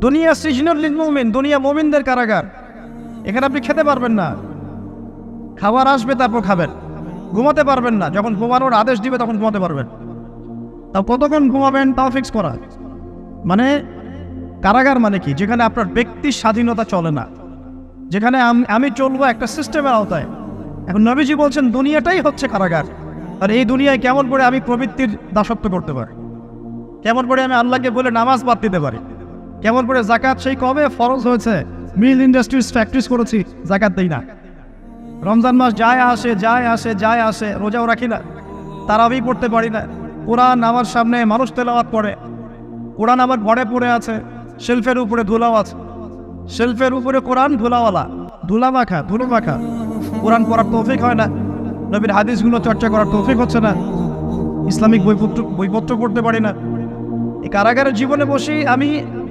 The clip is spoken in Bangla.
দুনিয়া সৃজনুল মুমিন, দুনিয়া মুমিনদের কারাগার। এখানে আপনি খেতে পারবেন না। খাবার আসবে, তারপর খাবেন। ঘুমাতে পারবেন না। যখন ঘুমানোর আদেশ দিবে, তখন ঘুমাতে পারবেন। তাও কতক্ষণ ঘুমাবেন, তাও ফিক্স করা। মানে কারাগার মানে কি? যেখানে আপনার ব্যক্তির স্বাধীনতা চলে না। যেখানে আমি চলবো একটা সিস্টেমের আওতায়। এখন নবীজি বলছেন, দুনিয়াটাই হচ্ছে কারাগার। আর এই দুনিয়ায় কেমন করে আমি প্রবৃত্তির দাসত্ব করতে পারি? কেমন করে আমি আল্লাহকে বলে নামাজ বাদ দিতে পারি? কেমন করে জাকাত? সেই কবে ফরজ হয়েছে। মিল ইন্ডাস্ট্রিজ ফ্যাক্টরিজ করেছি, জাকাত দেই না। রমজান মাস যায় আসে যায় আসে যায় আসে, রোজাও রাখি না। তারাবি পড়তে পারি না। কোরআন আমার সামনে মানুষ তেলাওয়াত পড়ে কোরআন আমার ঘরে পড়ে আছে, শেলফের উপরে ধুলাও আছে। শেলফের উপরে কোরআন ধুলাওয়ালা। ধুলা মাখা ধুলো মাখা কোরআন পড়ার তৌফিক হয় না। নবীর হাদিসগুলো চর্চা করার তৌফিক হচ্ছে না। ইসলামিক বইপত্র বইপত্র পড়তে পারি না। এই কারাগারের জীবনে বসেই আমি